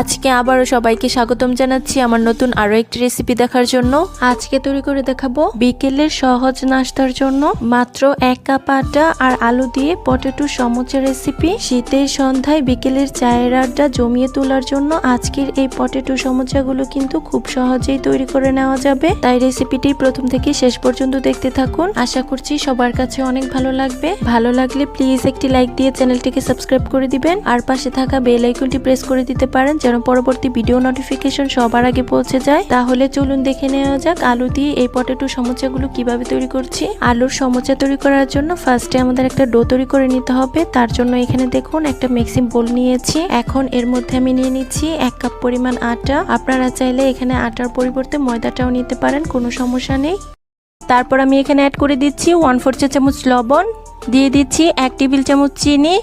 আজকে আবারও সবাইকে স্বাগতম জানাচ্ছি আমার নতুন আরও একটি রেসিপি দেখার জন্য। আজকে তৈরি করে দেখাবো বিকেলের সহজ নাস্তার জন্য মাত্র এক কাপ আটা আর আলু দিয়ে পটেটো সমোচা রেসিপি শীতের সন্ধ্যায় বিকেলের চায়ের আড্ডা জমিয়ে তোলার জন্য আজকের এই পটেটো সমোচাগুলো কিন্তু খুব সহজেই তৈরি করে নেওয়া যাবে। তাই রেসিপিটি প্রথম থেকে শেষ পর্যন্ত দেখতে থাকুন। আশা করছি সবার কাছে অনেক ভালো লাগবে। ভালো লাগলে প্লিজ একটি লাইক দিয়ে চ্যানেলটিকে সাবস্ক্রাইব করে দিবেন। আর পাশে থাকা বেল আইকনটি প্রেস করে দিতে পারেন যেন পরবর্তী ভিডিও নোটিফিকেশন সবার আগে পৌঁছে যায়। তাহলে চলুন দেখে নেওয়া যাক আলু দিয়ে এই পটেটো সমোচাগুলো কীভাবে তৈরি করছি। আলুর সমোচা তৈরি করার জন্য ফার্স্টে আমাদের একটা ডো তৈরি করে নিতে হবে। তার জন্য এখানে দেখুন একটা মিক্সিং বোল নিয়েছি। এখন এর মধ্যে আমি নিয়ে নিচ্ছি এক কাপ পরিমাণ আটা। আপনারা চাইলে এখানে আটার পরিবর্তে ময়দাটাও নিতে পারেন, কোনো সমস্যা নেই। তারপর আমি এখানে অ্যাড করে দিচ্ছি ওয়ান ফোর চা চামচ লবণ। দিয়ে দিচ্ছি এক টেবিল চামচ চিনি।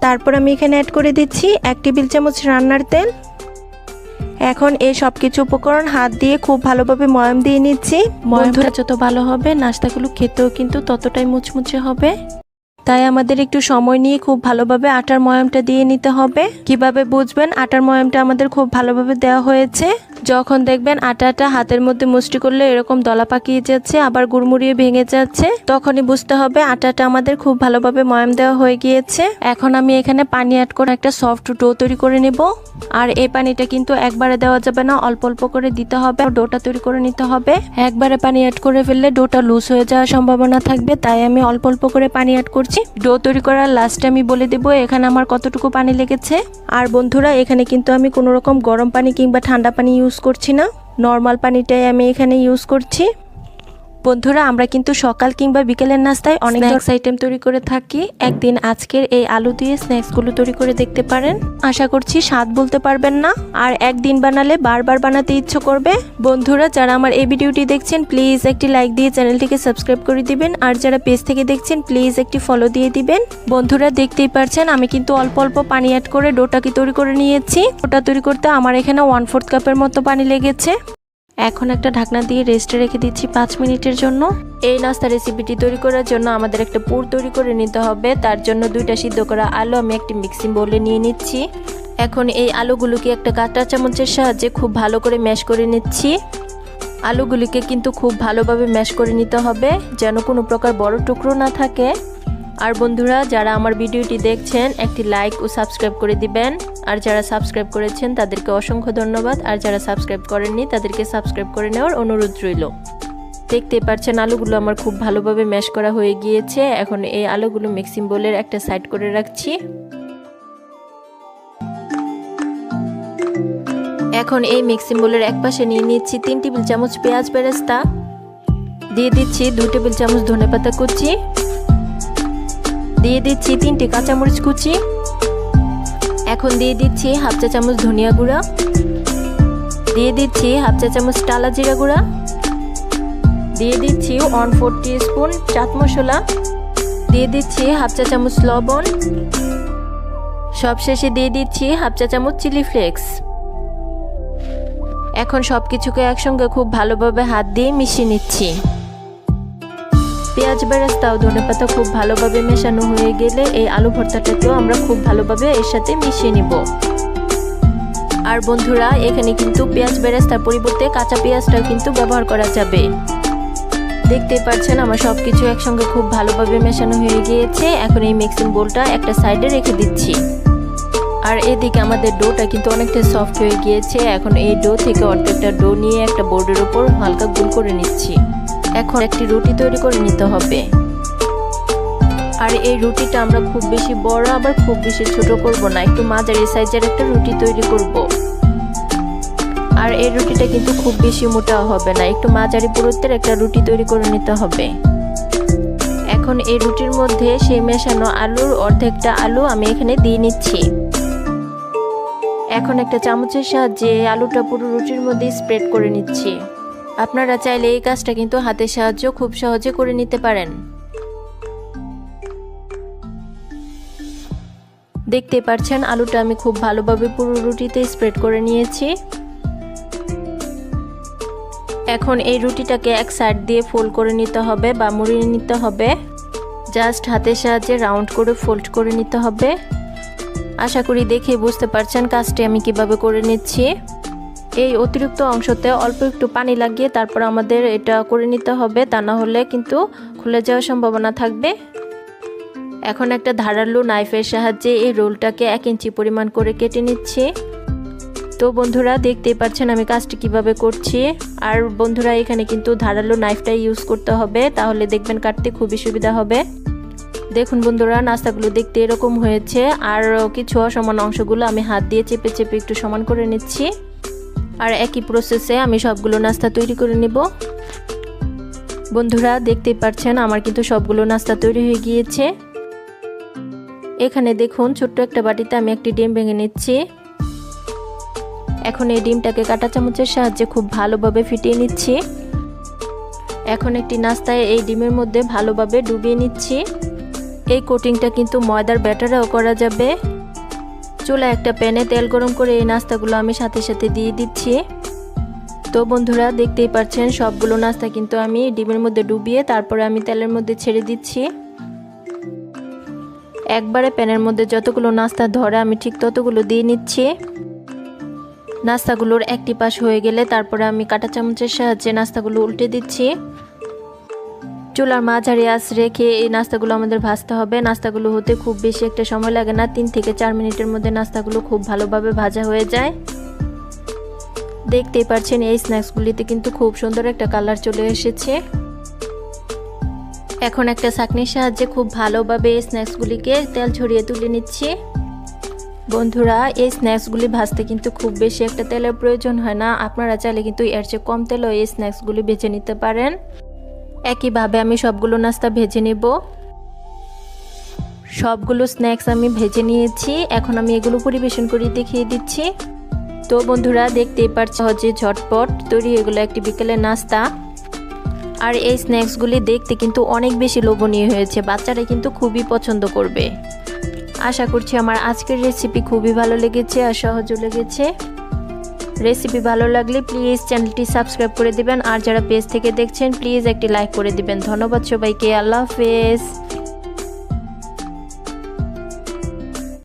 তারপর আমি এখানে অ্যাড করে দিচ্ছি এক টেবিল চামচ রান্নার তেল। এখন এই সব কিছু উপকরণ হাত দিয়ে খুব ভালোভাবে ময়াম দিয়ে নিচ্ছি। ময়ামটা যত ভালো হবে নাস্তাগুলো খেতেও কিন্তু ততটাই মুচমুচে হবে। তাই আমাদের একটু সময় নিয়ে খুব ভালোভাবে আটার ময়ামটা দিয়ে নিতে হবে। কীভাবে বুঝবেন? আটার ময়ামটা আমাদের খুব ভালোভাবে দেওয়া হয়েছে। যখন দেখবেন আটাটা হাতের মধ্যে মুষ্টি করলে এরকম দলা পাকিয়ে যাচ্ছে, আবার গুড়মুড়িয়ে ভেঙে যাচ্ছে, তখনই বুঝতে হবে আটাটা আমাদের খুব ভালোভাবে ময়াম দেওয়া হয়ে গিয়েছে। এখন আমি এখানে পানি অ্যাড করে একটা সফট ডো তৈরি করে নেব। আর এই পানিটা কিন্তু একবারে দেওয়া যাবে না, অল্প অল্প করে দিতে হবে ডোটা তৈরি করে নিতে হবে। একবারে পানি অ্যাড করে ফেললে ডোটা লুজ হয়ে যাওয়ার সম্ভাবনা থাকবে, তাই আমি অল্প অল্প করে পানি অ্যাড করছি। ডো তৈরি করার লাস্টে আমি বলে দেবো এখানে আমার কতটুকু পানি লেগেছে। আর বন্ধুরা, এখানে কিন্তু আমি কোনো রকম গরম পানি কিংবা ঠান্ডা পানি ইউজ করছি না। নর্মাল পানিটাই আমি এখানে ইউজ করছি। বন্ধুরা আমরা কিন্তু সকাল কিংবা বিকেলের নাস্তায় অনেক স্ন্যাক্স আইটেম তৈরি করে থাকি। একদিন আজকের এই আলু দিয়ে স্ন্যাক্সগুলো তৈরি করে দেখতে পারেন। আশা করছি স্বাদ বলতে পারবেন না। আর একদিন বানালে বারবার বানাতে ইচ্ছে করবে। বন্ধুরা যারা আমার এই ভিডিওটি দেখছেন প্লিজ একটি লাইক দিয়ে চ্যানেলটিকে সাবস্ক্রাইব করে দিবেন। আর যারা পেজ থেকে দেখছেন প্লিজ একটি ফলো দিয়ে দিবেন। বন্ধুরা দেখতেই পারছেন আমি কিন্তু অল্প অল্প পানি অ্যাড করে ডোটাকে তৈরি করে নিয়েছি। ওটা তৈরি করতে আমার এখানে ওয়ান ফোর্থ কাপের মতো পানি লেগেছে। এখন একটা ঢাকনা দিয়ে রেস্টে রেখে দিচ্ছি পাঁচ মিনিটের জন্য। এই নাস্তা রেসিপিটি তৈরি করার জন্য আমাদের একটা পুর তৈরি করে নিতে হবে। তার জন্য দুইটা সিদ্ধ করা আলু আমি একটি মিক্সিং বোলে নিয়ে নিচ্ছি। এখন এই আলুগুলোকে একটা কাঁটা চামচের সাহায্যে খুব ভালো করে ম্যাশ করে নিচ্ছি। আলুগুলিকে কিন্তু খুব ভালোভাবে ম্যাশ করে নিতে হবে, যেন কোনো প্রকার বড় টুকরো না থাকে। আর বন্ধুরা, যারা আমার ভিডিওটি দেখছেন, একটি লাইক ও সাবস্ক্রাইব করে দিবেন। আর যারা সাবস্ক্রাইব করেছেন, তাদেরকে অসংখ্য ধন্যবাদ। আর যারা সাবস্ক্রাইব করেননি, তাদেরকে সাবস্ক্রাইব করে নেওয়ার অনুরোধ রইল। দেখতে পাচ্ছেন, আলুগুলো আমার খুব ভালোভাবে ম্যাশ করা হয়ে গিয়েছে। এখন এই আলুগুলো মিক্সিং বোলের একটা সাইড করে রাখছি। এখন এই মিক্সিং বোলের এক পাশে নিয়ে নিচ্ছি তিন টেবিল চামচ পেঁয়াজ বেরেস্তা। দিয়ে দিচ্ছি দু টেবিল চামচ ধনেপাতা কুচি। দিয়ে দিচ্ছি তিনটি কাঁচামরিচ কুচি। এখন দিয়ে দিচ্ছি হাফ চা চামচ ধনিয়া গুঁড়া। দিয়ে দিচ্ছি হাফ চা চামচ টালা জিরা গুঁড়া। দিয়ে দিচ্ছি one four spoon chaat masala. দিয়ে দিচ্ছি হাফ চা চামচ লবণ। সবশেষে দিয়ে দিচ্ছি হাফ চা চামচ চিলি ফ্লেক্স। এখন সব কিছুকে একসঙ্গে খুব ভালোভাবে হাত দিয়ে মিশিয়ে নিচ্ছি। পেঁয়াজ বেরেস্তা ও ধনে পাতা খুব ভালোভাবে মেশানো হয়ে গেলে এই আলু ভর্তাটাকেও আমরা খুব ভালোভাবে এর সাথে মিশিয়ে নিব। আর বন্ধুরা, এখানে কিন্তু পেঁয়াজ বেরেস্তার পরিবর্তে কাঁচা পেঁয়াজটাও কিন্তু ব্যবহার করা যাবে। দেখতে পাচ্ছেন, আমার সব কিছু একসঙ্গে খুব ভালোভাবে মেশানো হয়ে গিয়েছে। এখন এই মিক্সিং বোলটা একটা সাইডে রেখে দিচ্ছি। আর এদিকে আমাদের ডোটা কিন্তু অনেকটা সফট হয়ে গিয়েছে। এখন এই ডো থেকে অর্ধেকটা ডো নিয়ে একটা বোর্ডের ওপর হালকা গুল করে নিচ্ছি। এখন একটি রুটি তৈরি করে নিতে হবে। আর এই রুটিটা আমরা খুব বেশি বড়, আবার খুব বেশি ছোট করব না, একটু মাঝারি সাইজের একটা রুটি তৈরি করব। আর এই রুটিটা কিন্তু খুব বেশি মোটা হবে না, একটু মাঝারি পুরুত্বের একটা রুটি তৈরি করে নিতে হবে। এখন এই রুটির মধ্যে সেই মেশানো আলুর অর্ধেকটা আলু আমি এখানে দিয়ে নিচ্ছি। এখন একটা চামচের সাহায্যে আলুটা পুরো রুটির মধ্যে স্প্রেড করে নিচ্ছি। আপনারা চাইলে এই কাজটা কিন্তু হাতের সাহায্য খুব সহজে করে নিতে পারেন। দেখতে পাচ্ছেন, আলুটা আমি খুব ভালোভাবে পুরো রুটিতে স্প্রেড করে নিয়েছি। এখন এই রুটিটাকে এক সাইড দিয়ে ফোল্ড করে নিতে হবে বা মুড়িয়ে নিতে হবে। জাস্ট হাতের সাহায্যে রাউন্ড করে ফোল্ড করে নিতে হবে। আশা করি দেখে বুঝতে পারছেন কাজটি আমি কীভাবে করে নিচ্ছি। এই অতিরিক্ত অংশতে অল্প একটু পানি লাগিয়ে তারপর আমাদের এটা করে নিতে হবে। তা না হলে কিন্তু খুলে যাওয়ার সম্ভাবনা থাকবে। এখন একটা ধারালো নাইফের সাহায্যে এই রোলটাকে এক ইঞ্চি পরিমাণ করে কেটে নিচ্ছি। তো বন্ধুরা, দেখতেই পাচ্ছেন আমি কাজটি কীভাবে করছি। আর বন্ধুরা, এখানে কিন্তু ধারালো নাইফটা ইউজ করতে হবে, তাহলে দেখবেন কাটতে খুবই সুবিধা হবে। দেখুন বন্ধুরা, নাস্তাগুলো দেখতে এরকম হয়েছে। আর কিছু অসমান অংশগুলো আমি হাত দিয়ে চেপে চেপে একটু সমান করে নিচ্ছি। আর একই প্রসেসে আমি সবগুলো নাস্তা তৈরি করে নিব। বন্ধুরা, দেখতেই পাচ্ছেন আমার কিন্তু সবগুলো নাস্তা তৈরি হয়ে গিয়েছে। এখানে দেখুন, ছোট্ট একটা বাটিতে আমি একটি ডিম ভেঙে নিচ্ছি। এখন এই ডিমটাকে কাটা চামচের সাহায্যে খুব ভালোভাবে ফিটিয়ে নিচ্ছি। এখন একটি নাস্তায় এই ডিমের মধ্যে ভালোভাবে ডুবিয়ে নিচ্ছি। এই কোটিংটা কিন্তু ময়দার ব্যাটারেও করা যাবে। চুলা একটা প্যানে তেল গরম করে এই নাস্তাগুলো আমি সাথে সাথে দিয়ে দিচ্ছি। তো বন্ধুরা, দেখতেই পাচ্ছেন, সবগুলো নাস্তা কিন্তু আমি ডিমের মধ্যে ডুবিয়ে তারপরে আমি তেলের মধ্যে ছেড়ে দিচ্ছি। একবারে প্যানের মধ্যে যতগুলো নাস্তা ধরে আমি ঠিক ততগুলো দিয়ে নিচ্ছি। নাস্তাগুলোর একটি পাশ হয়ে গেলে তারপরে আমি কাঁটা চামচের সাহায্যে নাস্তাগুলো উল্টে দিচ্ছি। চুলার মাঝারি আঁচ রেখে এই নাস্তাগুলো আমাদের ভাজতে হবে। নাস্তাগুলো হতে খুব বেশি একটা সময় লাগে না। তিন থেকে চার মিনিটের মধ্যে নাস্তাগুলো খুব ভালোভাবে ভাজা হয়ে যায়। দেখতেই পাচ্ছেন, এই স্ন্যাক্সগুলিতে কিন্তু খুব সুন্দর একটা কালার চলে এসেছে। এখন একটা ছাকনির সাহায্যে খুব ভালোভাবে এই স্ন্যাক্সগুলিকে তেল ছড়িয়ে তুলে নিচ্ছি। বন্ধুরা, এই স্ন্যাক্সগুলি ভাজতে কিন্তু খুব বেশি একটা তেলের প্রয়োজন হয় না। আপনারা চাইলে কিন্তু এর চেয়ে কম তেলেও এই স্ন্যাক্সগুলি বেছে নিতে পারেন। একইভাবে আমি সবগুলো নাস্তা ভেজে নেব। সবগুলো স্ন্যাক্স আমি ভেজে নিয়েছি। এখন আমি এগুলো পরিবেশন করে দেখিয়ে দিচ্ছি। তো বন্ধুরা, দেখতেই পারছি হচ্ছে ঝটপট তৈরি এগুলো একটি বিকেলের নাস্তা। আর এই স্ন্যাক্সগুলি দেখতে কিন্তু অনেক বেশি লোভনীয় হয়েছে। বাচ্চারা কিন্তু খুবই পছন্দ করবে। আশা করছি আমার আজকের রেসিপি খুবই ভালো লেগেছে আর সহজও লেগেছে। রেসিপি ভালো লাগলে প্লিজ চ্যানেলটি সাবস্ক্রাইব করে দিবেন। আর যারা পেজ থেকে দেখছেন প্লিজ একটি লাইক করে দিবেন। ধন্যবাদ সবাইকে। আল্লাহ হাফেজ।